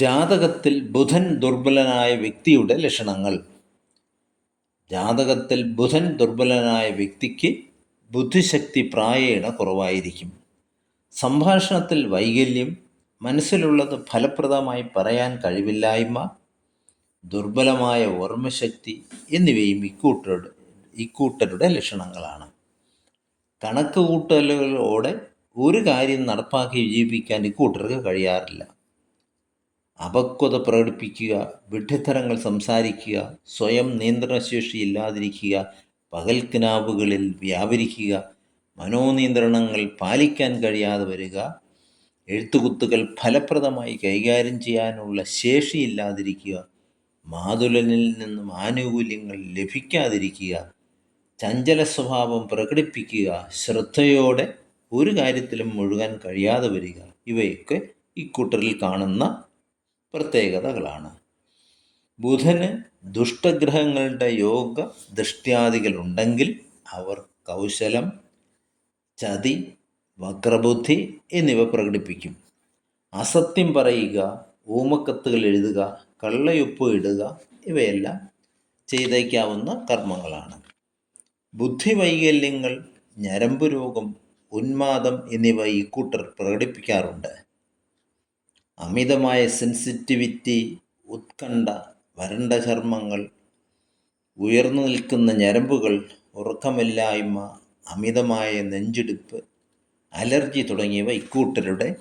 ജാതകത്തിൽ ബുധൻ ദുർബലനായ വ്യക്തിയുടെ ലക്ഷണങ്ങൾ. ജാതകത്തിൽ ബുധൻ ദുർബലനായ വ്യക്തിക്ക് ബുദ്ധിശക്തി പ്രായേണ കുറവായിരിക്കും. സംഭാഷണത്തിൽ വൈകല്യം മനസ്സിലുള്ളത് ഫലപ്രദമായി പറയാൻ കഴിവില്ലായ്മ ദുർബലമായ ഓർമ്മശക്തി എന്നിവയും ഇക്കൂട്ടരുടെ ഇക്കൂട്ടരുടെ ലക്ഷണങ്ങളാണ്. കണക്ക് കൂട്ടലുകളോടെ ഒരു കാര്യം നടപ്പാക്കി വിജയിപ്പിക്കാൻ ഇക്കൂട്ടർക്ക് കഴിയാറില്ല. അപക്വത പ്രകടിപ്പിക്കുക വിഡ്ഢിത്തരങ്ങൾ സംസാരിക്കുക സ്വയം നിയന്ത്രണശേഷി ഇല്ലാതിരിക്കുക പകൽക്കിനാവുകളിൽ വ്യാപരിക്കുക മനോനിയന്ത്രണങ്ങൾ പാലിക്കാൻ കഴിയാതെ വരിക എഴുത്തുകുത്തുകൾ ഫലപ്രദമായി കൈകാര്യം ചെയ്യാനുള്ള ശേഷി ഇല്ലാതിരിക്കുക മാതുലനിൽ നിന്നും ആനുകൂല്യങ്ങൾ ലഭിക്കാതിരിക്കുക ചഞ്ചല സ്വഭാവം പ്രകടിപ്പിക്കുക ശ്രദ്ധയോടെ ഒരു കാര്യത്തിലും മുഴുകാൻ കഴിയാതെ വരിക. ഇവയൊക്കെ ഇക്കൂട്ടറിൽ കാണുന്ന പ്രത്യേകതകളാണ്. ബുധന് ദുഷ്ടഗ്രഹങ്ങളുടെ യോഗ ദൃഷ്ട്യാദികളുണ്ടെങ്കിൽ അവർ കൗശലം ചതി വക്രബുദ്ധി എന്നിവ പ്രകടിപ്പിക്കും. അസത്യം പറയുക ഊമക്കത്തുകൾ എഴുതുക കള്ളയൊപ്പ് ഇടുക ഇവയെല്ലാം ചെയ്തേക്കാവുന്ന കർമ്മങ്ങളാണ്. ബുദ്ധി വൈകല്യങ്ങൾ ഞരമ്പ് രോഗം ഉന്മാദം എന്നിവ ഇക്കൂട്ടർ പ്രകടിപ്പിക്കാറുണ്ട്. അമിതമായ സെൻസിറ്റിവിറ്റി ഉത്കണ്ഠ വരണ്ട ചർമ്മങ്ങൾ ഉയർന്നു നിൽക്കുന്ന ഞരമ്പുകൾ ഉറക്കമില്ലായ്മ അമിതമായ നെഞ്ചിടിപ്പ് അലർജി തുടങ്ങിയവ ഇക്കൂട്ടരുടെ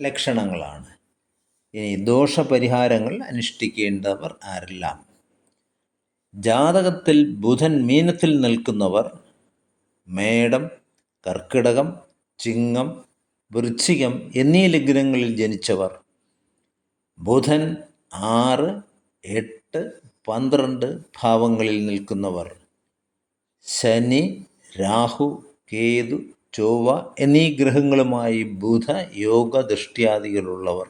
ലക്ഷണങ്ങളാണ്. ഇനി ദോഷപരിഹാരങ്ങൾ അനുഷ്ഠിക്കേണ്ടവർ ആരെല്ലാം? ജാതകത്തിൽ ബുധൻ മീനത്തിൽ നിൽക്കുന്നവർ മേടം കർക്കിടകം ചിങ്ങം വൃശ്ചികം എന്നീ ലഗ്നങ്ങളിൽ ജനിച്ചവർ ബുധൻ ആറ് എട്ട് പന്ത്രണ്ട് ഭാവങ്ങളിൽ നിൽക്കുന്നവർ. ശനി രാഹു കേതു ചൊവ്വ എന്നീ ഗ്രഹങ്ങളുമായി ബുധ യോഗ ദൃഷ്ട്യാദികളുള്ളവർ.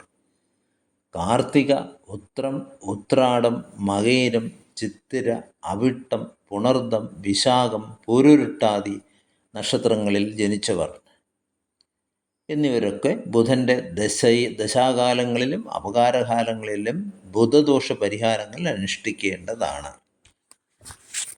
കാർത്തിക ഉത്രം ഉത്രാടം മകേരം ചിത്തിര അവിട്ടം പുണർദം വിശാഖം പൊരുരുട്ടാദി നക്ഷത്രങ്ങളിൽ ജനിച്ചവർ. എന്നിവരൊക്കെ ബുധന്റെ ദശ ദശാകാലങ്ങളിലും അപകാരകാലങ്ങളിലും ബുധദോഷ പരിഹാരങ്ങൾ അനുഷ്ഠിക്കേണ്ടതാണ്.